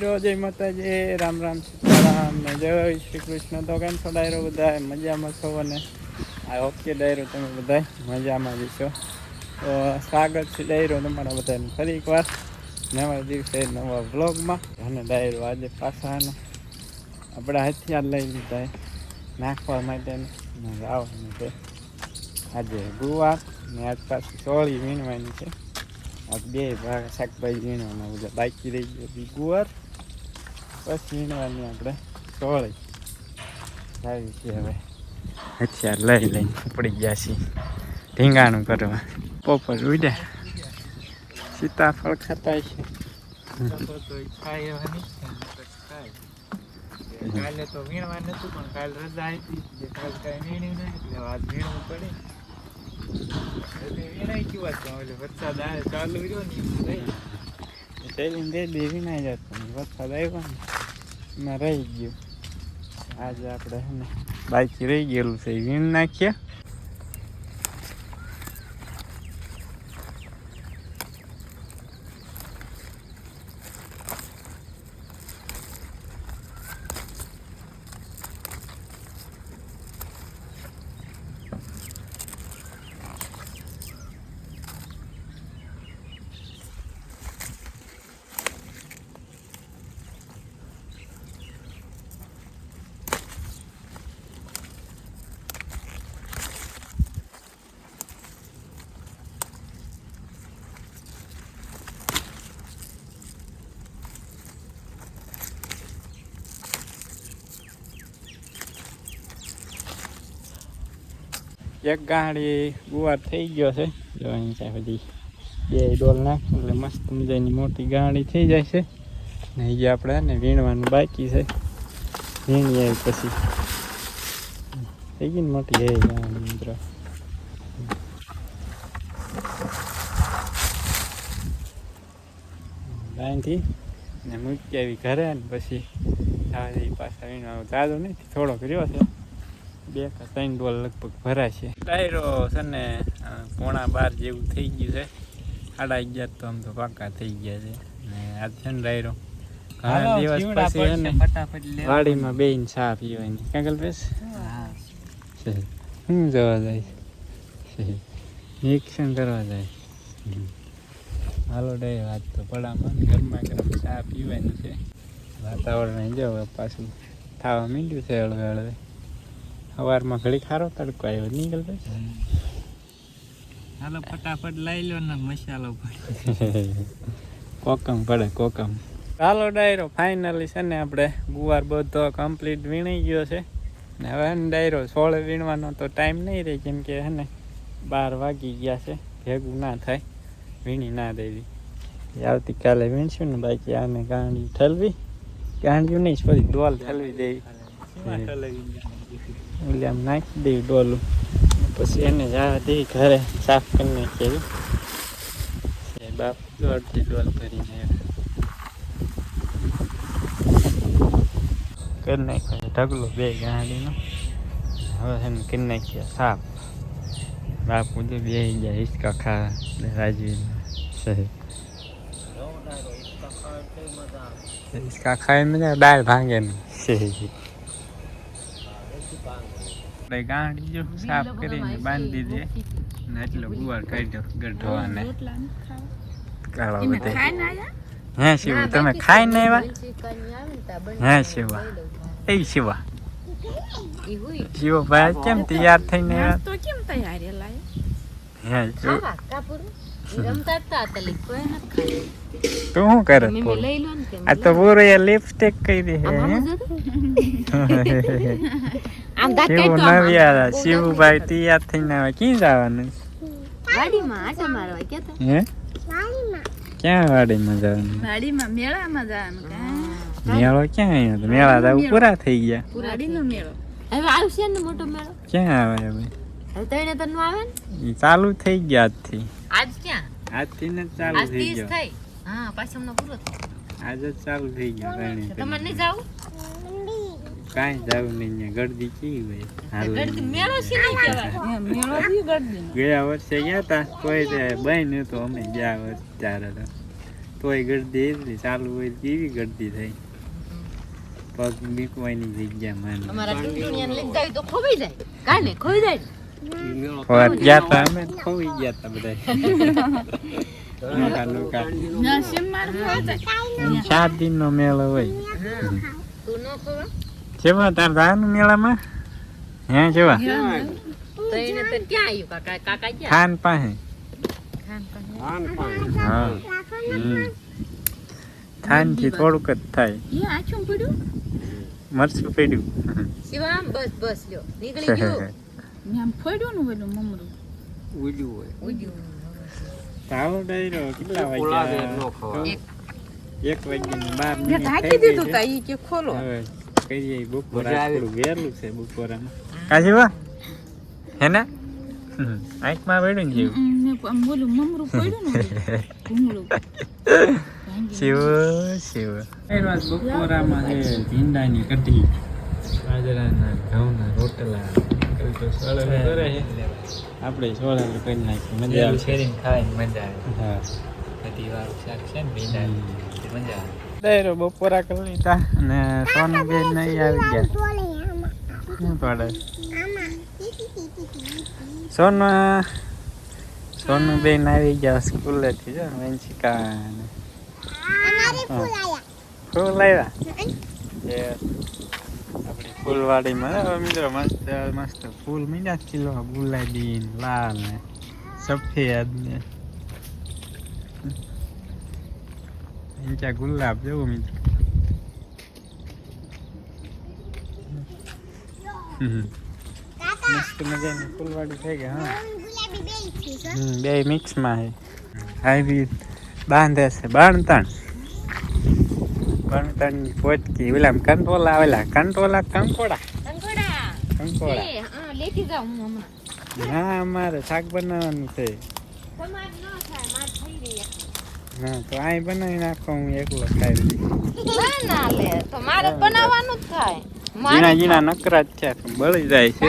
જય માતાજી રામ રામ સીતારામ, ને જય શ્રી કૃષ્ણ. તો કેમ છો, ડાયરો બધા? મજામાં છો અને આઈ હોપ કે ડાયરો તમે બધા મજામાં જ છો. તો સ્વાગત છે ડાયરો તમારા બધાને ફરી એકવાર નવા દિવસે, નવા વ્લોગમાં. અને ડાયરો આજે પાછા આપણે હથિયાર લઈ લીધા નાખવા માટેનું. લાવવાનું છે. આજે ગુવાર ને આજ પાછી સોળી વીણવાની છે. બે ભાગ શાકભાજી વીણવાના બધા બાકી રહી ગયો ગુવાર. પછી વીણવાની આપણે સોળી લાવી છે હવે. હથિયાર લઈ લઈને પડી ગયા છીએ. ઢીંગાણું કરવા. પોપર ઉડ્યા. સીતાફળ ખાતા છે. કાલે તો વીણવા નતું પણ કાલે રજા હતી એટલે કાલે કાંઈ વીણ્યું નહીં એટલે આજ વીણવું પડે. વરસાદ આવે ચાલુ રહ્યો ને એમ રહી દેવી વિનાઈ જતો વરસાદ આવ્યો ને. એમાં રહી ગયું. આજે આપણે બાઈક ને રહી ગયેલું છે વીણ નાખીએ એક ગાડી ગુવાર થઈ ગયો છે. જો અહીં છે બધી બે ડોલ નાખ એટલે મસ્ત મજાની મોટી ગાડી થઈ જાય છે. ને એ આપણે હે ને વીણવાનું બાકી છે. વીણીએ પછી. થઈ ગઈ ને મોટી? એ ગાડી મિત્રો. અહીંથી ને મૂકી આવી ઘરે ને પછી આવી પાછા વીણવાનું. જાદુ નહીં થોડો કર્યો છે. બે કે ત્રણ ડોલ લગભગ ભરાય છે ટાયરો છે ને પોણા બાર જેવું થઈ ગયું છે. સાડા અગિયાર તો આમ તો પાકા થઈ ગયા છે. ને આજ છે ને ડાયરો ઘણા દિવસ પછી છે ને વાડીમાં બેન ચા પીવાની. કાગલ પેસ હા. શું જવા જાય? નિરીક્ષણ કરવા જાય. હાલો ડાયરો વાત તો પડામાં. ઘરમાં ગરમા ચા પીવાની છે. વાતાવરણ જો પાછું થવા માંડ્યું છે હળવે હળવે. સવારમાં ઘડી ખારો તડકો આવ્યો નીકળ હાલો ફટાફટ લઈ લો ને મસાલો કોકમ પડે કોકમ. ચાલો ડાયરો ફાઇનલી છે ને આપણે ગુવાર બધો કમ્પ્લીટ વીણી ગયો છે. ને હવે ડાયરો સોળે વીણવાનો તો ટાઈમ નહીં રહે કેમ કે હે ને બાર વાગી ગયા છે ભેગું ના થાય વીણી ના દેવી. આવતીકાલે વીણશું ને બાકી આને ગાંડી ઠલવી. ગાંડિયું નહીં સોરી ડોલ ઠલવી દેવી. એટલે આમ નાખી દઈ ડોલું. પછી એને જવા દઈ ઘરે, સાફ કરી નાખીએ બાપ દોડતી ડોલ ભરીને કરી નાખ્યો ઢગલો બે ગાડીનો. હવે એમ કરી નાખ્યો સાફ. બાપ બધું બે ગયા હિંચકા ખા રાજવી હિંચકા ખાય મજા દાળ ભાંગે ને આપણે ગાંઠ જો સાફ કરીને બાંધી દે ને એટલો ગુવાર કાઢ્યો ગઢો અને કાળો બધે હે શિવ તમે ખાઈને આવ્યા? હે શિવા. એ શિવા. શિવ ભાઈ કેમ તૈયાર થઈને આવ્યા? તો કેમ તૈયારી હે ન તું શું કરે ને આ તો એ લિપસ્ટિક કરી હે? આમ દાંત શિવ કાઢતો આમ, શિવભાઈ તૈયાર થઈને આવે. ક્યાં જવાનું? વાડીમાં આટા મારવા કેતા? હે? ક્યાં વાડીમાં જવાનું? વાડીમાં મેળામાં જવાનું મેળો ક્યાં આવ્યો મેળા તો પૂરા થઈ ગયા. વાડીનો મેળો. હવે આવશે ને મોટો મેળો? ક્યાં આવે હવે? હવે તઈને તન આવે ને? ચાલુ થઈ ગયા આજથી. આજ ક્યાં? આજથી ને ચાલુ થઈ ગયો. હા પાછો પૂરો થાય આજે ચાલુ થઈ ગયો ગણી નહીં જાવું? કાંઈ જવું નહીં અહીંયા. ગળદી કેવી ભાઈ હાલ મેળો છે નહીં કહેવાય. એ મેળો બી ગળદીનો ગયા વર્ષે ગયા હતા કોઈ તે બહેન તો અમે ગયા વર્ષ ત્યારે તો. તોય ગળદી એટલી ચાલુ હોય કેવી ગળદી થઈ. પગ બીકવાની જગ્યા માની. અમારા ટીટીનિયાને લઈને જાય તો ખોવાઈ જાય. કાને ખોઈ જાય. ગયા તા અમે ખોઈ ગયા તા બધા સાત દિન નો મેળો હોય. કેવા તાર જવાનું મેળામાં? હે કેવા? તો એને તો ક્યાં આવ્યું કાકા કાકા ક્યાં? ખાન પાસે. ખાનથી થોડુંક જ થાય. એ આછું પડ્યું? મરચું પડ્યું. શિવામ બસ બસ લ્યો. નીકળી ગયું. આમ ફોડ્યું ને પેલું મમરું? ઉડ્યું તાવ ડાયરો કેટલા વાગ્યા? એક. વાગ્યા બાર મેં મિનિટ દીધું. તા ઈ કે ખોલો. કહીએ બપોરા વહેલું છે બપોરામાં. કાજી વા હે ને. આંખમાં પડ્યું ને જેવું? બોલું મમરું પડ્યું ને. ભૂંગળું શિવ શિવ. બપોરામાં છે ભીંડાની કઢી. બાજરાના ઘઉંના રોટલા. કરે છે. આપણે સોળા કરી નાખી મજા આવે. શેરીને ખાવાની મજા આવે. હા. બધી વાળું શાક છે ને ભીંડાની મજા આવે. ડાયરો બપોરા કરી લીધા અને સોનું બેન નહીં આવી ગયા શું પડે સોનું સોનું બેન આવી ગયા સ્કૂલેથી જો વંશિકા ને ફૂલ આવ્યા જે આપણી ફૂલવાડીમાં મિત્રો મસ્ત મસ્ત ફૂલ મીઠા કિલો ગુલાબી લાલ ને સફેદ ને ઈંચા ગુલાબ જેવું મિત્રો. મસ્ત મજાની ફૂલવાડી થઈ ગઈ હા. બે મિક્સમાં હાઈ બી બાંધે છે બાણતણ. બાણતણની પોચકી ઓલા કંટોલા આવેલા કંટોલા કંકોડા. કંકોડા. હા હું અમારે શાક બનાવવાનું છે તમાર ન થાય માર થઈ રહી હા તો આય બનાવી નાખો હું એકલો ખાઈ લઈશ. ના ના લે તો મારે બનાવવાનું જ થાય. જીણા જીણા નકરા જ છે બળી જાય છે.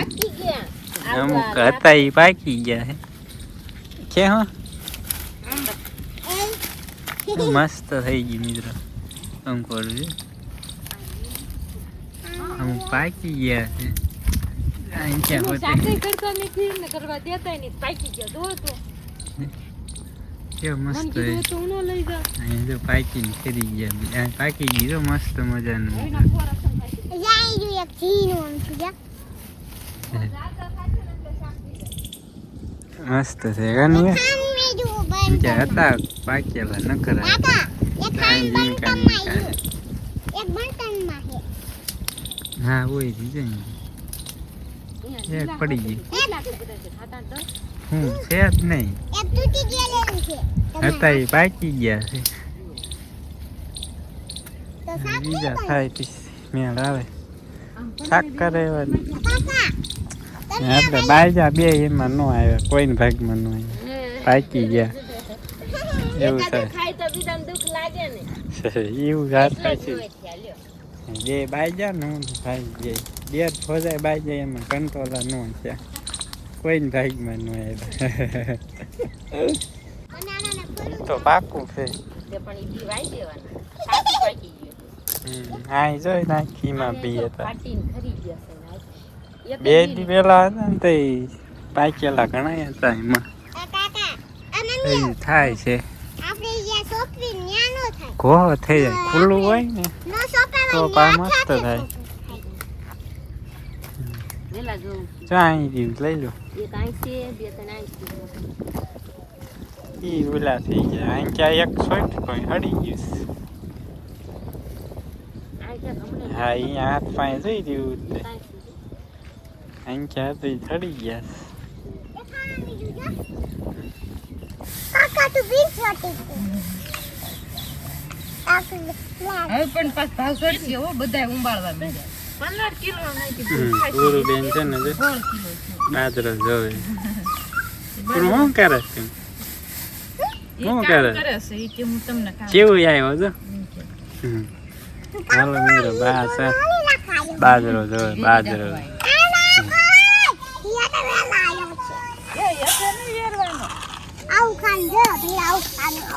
અમુક હતા એ પાકી ગયા છે. છે હો. મસ્ત થઈ ગઈ મિત્રો. છે. અમુક પાકી ગયા છે. હોતે. કરતા નથી ને કરવા દેતા નહીં પાકી ગયા. જો તો. કેવો મસ્ત છે. તો પાકી ન અહીં ખરી ગયા પાકી ગયો મસ્ત મજાનું. મસ્ત છે કાની બીજા હતા પાકેલા નકરા અહીં ઝીણકા ઝીણકા હા હોય ને પડી ગઈ. હું છે જ નહીં. હતા એ પાકી ગયા છે. બીજા થાય પછી મેળ આવે. શાક કરે આપણે બાજા બે એમાં ન આવ્યા કોઈને ભાગમાં ન આવ્યા. પાકી ગયા. એવું થાય. એવું એટલે છે જે બાજા ને હું ભાઈ જે બે ફોજાય બાજા એમાં કંટ્રોલર ન છે. કોઈને ભાગમાં ન આવ્યા તો પાકું છે હા જોઈ નાખીમાં તો હતા બે દી પેલા હતા ને તે પાકેલા ઘણા હતા એમાં થાય છે ઘો થઈ જાય ખુલ્લું હોય ને તો પા મસ્ત થાય વેલા જો અહીં લઈ લો એક બે ત્રણ ઈ ઓલા થઈ ગયા આંચા એક સોઈટ કોઈ હડી ગયું હા અહીંયા હાથ પાસે જોઈ રહ્યું આંચા અહીં હડી ગયા ક્યાં તો ઈ ગયા હવે પણ ભાવ ચડશે હો બધા ઉંબાળવા માંડ્યા પંદર કિલો નાખી બેન છે ને કિલો છે બાજરો જોવે પૂરું શું કરે છે કરે કરે છે હું તમને કામ કેવું આવ્યો જો હમ. હાલો મિત્રો બા છે બાજરો જોવે બાજરો.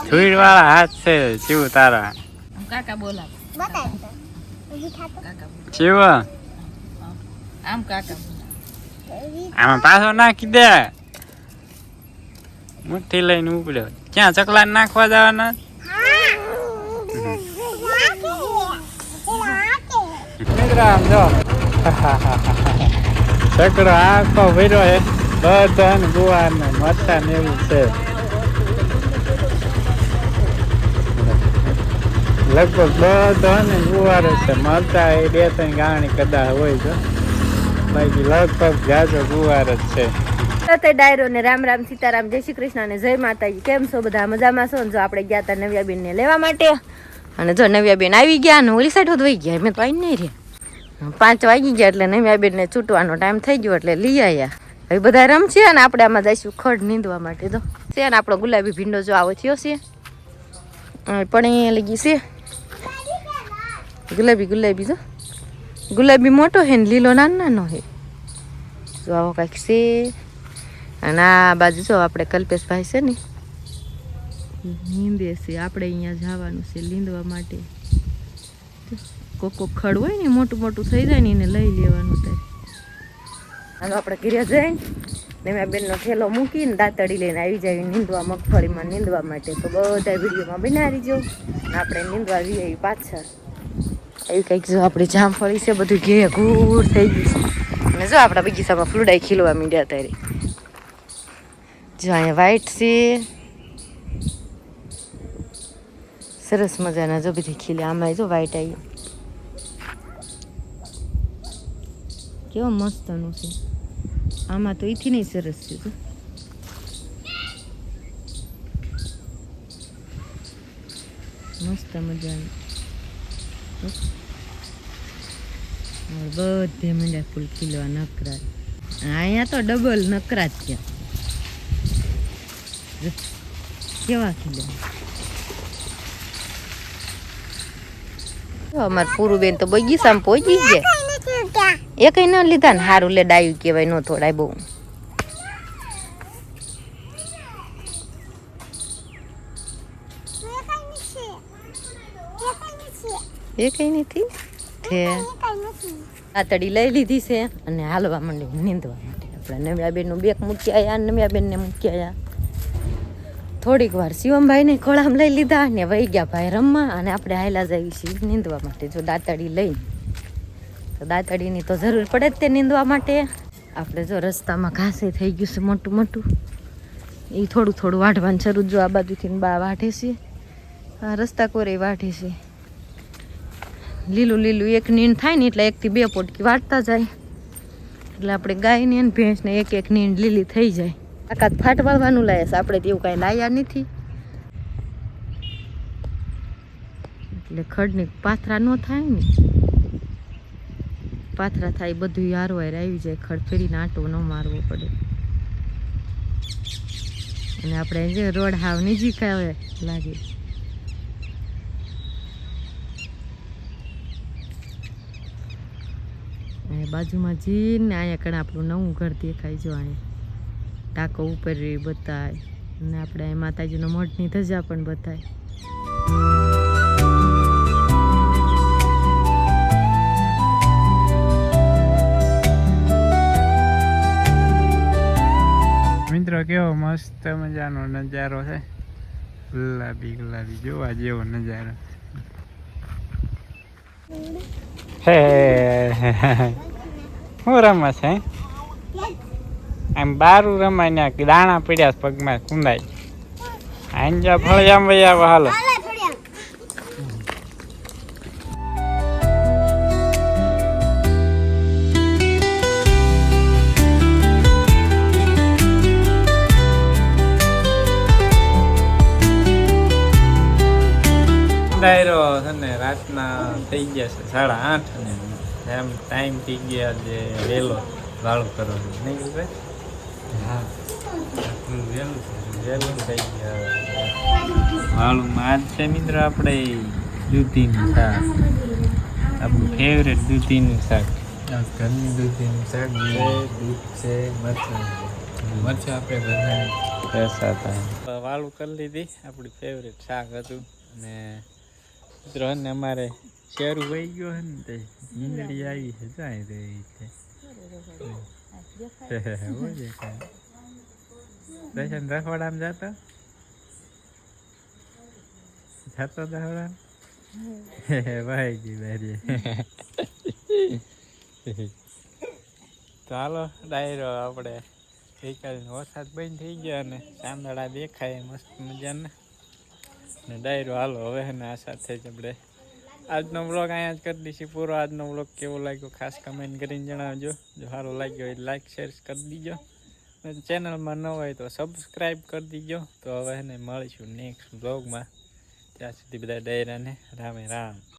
ધૂળ વાળા હાથ છે શિવ તારા કાકા બોલાવે કાકા બોલાવે. આમ કાકા. આમાં પાછો નાખી દે. મુઠ્ઠી લઈને ઉપડ્યો ક્યાં ચકલા નાખવા જવાના? મિત્ર જો. ચકડો આખો ભર્યો હે ગુવાર ને મરચા ને એવું છે. લગભગ બધા ને ગુવાર છે. મરતા એ બે ત્રણ ગાણી કદાચ હોય છે. ડાયરો ને રામ રામ સીતારામ, જય શ્રી કૃષ્ણ જય માતાજી. કેમ છો બધા? મજામાં છો? જો આપણે ગયા હતા નવ્યાબેન ને લેવા માટે. અને જો નવ્યાબેન આવી ગયા અને ઓલી સાઈડ વહી ગયા. મેં તો નહીં રહ્યા. પાંચ વાગી ગયા એટલે નવ્યાબેન ને છૂટવાનો ટાઈમ થઈ ગયો એટલે લઈ આવ્યા હવે બધા રમશે અને આપણે આમાં જઈશું ખડ નીંદવા માટે તો. છે ને આપણો ગુલાબી ભીંડો જો આવો થયો છે. પણ એ લગી છે. ગુલાબી ગુલાબી જો. ગુલાબી મોટો હે ને લીલો નાનો હે. જો આવો કાંઈક છે. અને આ બાજુ જો આપણે કલ્પેશભાઈ છે ને. નીંદે છે. આપણે અહીંયા જવાનું છે લીંદવા માટે. કોક કોક ખડ હોય ને મોટું મોટું થઈ જાય ને એને લઈ લેવાનું ત્યારે હાલો આપણે ઘરે જઈને ને મેં બેનનો ઠેલો મૂકીને દાંતડી લઈને આવી જાય નીંદવા મગફળીમાં નીંદવા માટે. તો બધા વિડીયોમાં બનાવી જો આપણે નીંદવા જઈએ પાછળ. એવી કંઈક જો આપણે જામફળી છે, બધું ઘે ઘૂર થઈ ગયું છે. અને જો આપણા બગીચામાં ફ્લુડાઈ ખીલવા મીડ્યા ત્યારે જો અહીંયા વ્હાઈટ છે. સરસ મજાના જો બધી ખીલે. આમાં જો વ્હાઈટ આવ્યું કેવો મસ્તનું છે. આમાં તો એથી નહીં સરસ છે, જો. મસ્ત મજાનું. બધે મંડ્યા ફૂલ ખીલવા નકરા અહીંયા તો ડબલ નકરા જ ત્યાં. કેવા ખીલ્યા અમાર પૂરું બેન તો બગીચામાં પહોંચી ગયા. એ કઈ ન લીધા ને સારું લે ડાયું કહેવાય ન થોડાય બહુ. એ કઈ નથી છે આતડી લઈ લીધી છે અને હાલવા માંડી નીંદવા માટે. આપણે નમ્યાબેનનું બેક મૂકી આવ્યા નમ્યાબેનને મૂકી આવ્યા થોડીક વાર શિવમભાઈને ખોળામાં લઈ લીધા ને વહી ગયા ભાઈ રમવા અને આપણે હાયલા જઈએ છીએ નીંદવા માટે. જો દાંતડી લઈ. તો દાંતડીની તો જરૂર પડે જ તે નીંદવા માટે. આપણે જો રસ્તામાં ઘાસે થઈ ગયું છે મોટું મોટું. એ થોડું થોડું વાઢવાનું શરૂ જો આ બાજુથી બા વાઢે છે. આ રસ્તા કોરે વાઢે છે. લીલું લીલું, એક નીંદ થાય ને એટલે એકથી બે પોટકી વાટતા જાય. એટલે આપણે ગાયને અને ભેંસને એક એક નીંદ લીલી થઈ જાય. આકાત ફાટ વાળવાનું લાવે છે આપણે તેવું કાંઈ લાયા નથી. એટલે ખડની પાથરા ન થાય ને. પાથરા થાય બધું હારવાર આવી જાય, ખડ ફેરીને આંટો ન મારવો પડે. અને આપણે જે રોડ હાવ નજીક આવે, લાગે અને બાજુમાં જીને અહીંયા કણ આપણું નવું ઘર દેખાય જો અહીંયા. ટાંકો ઉપર એ બતાય. અને આપણે અહીં માતાજીનો મઠની ધજા પણ બતાય. મિત્રો કેવો મસ્ત મજાનો નજારો છે. ગુલાબી ગુલાબી જોવા જેવો નજારો. હે. શું રમે છે આમ બારું રમાય ને આ દાણા પડ્યા છે પગમાં કુંદાય. આંજા ફળિયામ આવો હાલો. ડાયરો છે ને રાતના થઈ ગયા છે સાડા આઠ ને એમ ટાઈમ થઈ ગયા જે વહેલો વાળું કરવાનો. નહીં ભાઈ? હા. વહેલું વહેલું થઈ ગયા. વાળુંમાં આજ છે મિત્ર આપણે દૂધીનું શાક. આપણું ફેવરેટ દૂધીનું શાક. ઘરની દૂધીનું શાક છે દૂધ છે મરચાં મરચાં આપણે ઘરના થાય વાળું કરી લીધી આપણી ફેવરેટ શાક હતું. ને મિત્રો ને અમારે શેરું વહી ગયો હે ને તે ઈંદડી આવી છે જાય રહી છે. દર્શન રખવાડામાં જતો? જતો રખવાડા ભાઈ જી બારી ચાલો ડાયરો આપણે ગઈકાલે વરસાદ બંધ થઈ ગયો અને ચાંદડા દેખાય મસ્ત મજાના. ને ડાયરો હાલો હવે ને આ સાથે જ આપણે આજનો બ્લોગ અહીંયા જ કરી દઈશું. પૂરો આજનો બ્લોગ કેવો લાગ્યો ખાસ કમેન્ટ કરીને જણાવજો. જો સારો લાગ્યો હોય લાઈક શેર કરી દીજો. ચેનલમાં ન હોય તો સબસ્ક્રાઈબ કરી દીજો. તો હવે એને મળીશું નેક્સ્ટ બ્લોગમાં ત્યાં સુધી બધા ડાયરાને રામે રામ.